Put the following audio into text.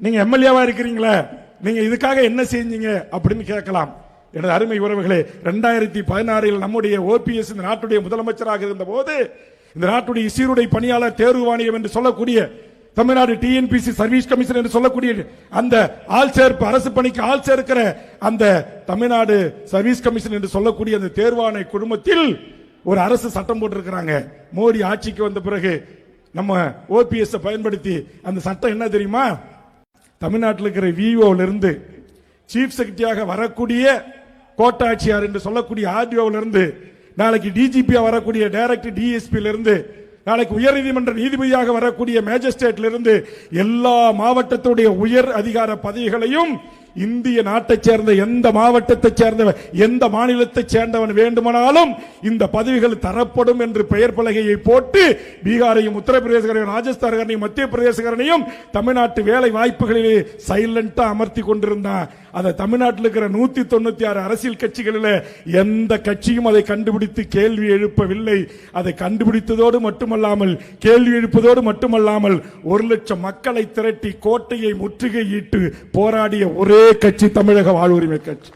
நீங்க எம்எல்ஏவா இருக்கிறீங்களே நீங்க இதுக்காக என்ன செஞ்சீங்க அப்படின்னு கேட்கலாம். எனது அருமை உறவுகளே ரெண்டாயிரத்தி பதினாறில் நம்முடைய ஓபிஎஸ் இந்த நாட்டுடைய முதலமைச்சராக இருந்த போது இந்த நாட்டுடைய சீருடை பணியாளர் தேர்வு வாணியம் என்று சொல்லக்கூடிய தமிழ்நாடு டிஎன்பிசி சர்வீஸ் கமிஷன் என்று சொல்லக்கூடிய அந்த ஆள் சேர்ப்பு அரசு பணிக்கு ஆள் சேர்க்கிற அந்த தமிழ்நாடு சர்வீஸ் கமிஷன் என்று சொல்லக்கூடிய அந்த தேர்வாணை குழுமத்தில் ஒரு அரசு சட்டம் போட்டிருக்கிறாங்க. மோடி ஆட்சிக்கு வந்த பிறகு நம்ம ஓபிஎஸ் பயன்படுத்தி அந்த சட்டம் என்ன தெரியுமா? தமிழ்நாட்டில் இருக்கிற விஓல இருந்து சீஃப் செக்ரட்டரியாக வரக்கூடிய கோட்டாட்சியார் என்று சொல்லக்கூடிய ஆர்டிஓல இருந்து நாளைக்கு டிஜிபியா வரக்கூடிய டைரக்டர் டிஎஸ்பியிலிருந்து நாளைக்கு உயர்நீதிமன்ற நீதிபதியாக வரக்கூடிய மேஜிஸ்ட்ரேட்ல இருந்து எல்லா மாவட்டத்துடைய உயர் அதிகார பதவிகளையும் இந்திய நாட்டை சேர்ந்த எந்த மாவட்டத்தை சேர்ந்தவன் எந்த மாநிலத்தை சேர்ந்தவன் வேண்டுமானாலும் இந்த பதவிகள் தரப்படும் என்று பெயர் பலகையை போட்டு பீகாரையும் உத்தரப்பிரதேசகரையும் ராஜஸ்தான்காரனையும் மத்திய பிரதேசகரனையும் தமிழ்நாட்டு வேலை வாய்ப்புகளிலே சைலண்டா அமர்த்தி கொண்டிருந்தான். அதை தமிழ்நாட்டில் இருக்கிற நூத்தி தொண்ணூத்தி ஆறு அரசியல் கட்சிகளில் எந்த கட்சியும் அதை கண்டுபிடித்து கேள்வி எழுப்பவில்லை. அதை கண்டுபிடித்ததோடு மட்டுமல்லாமல் கேள்வி எழுப்பதோடு மட்டுமல்லாமல் ஒரு லட்சம் மக்களை திரட்டி கோட்டையை முற்றுகையிட்டு போராடிய ஒரே கட்சி தமிழக வாழ்வுரிமை கட்சி.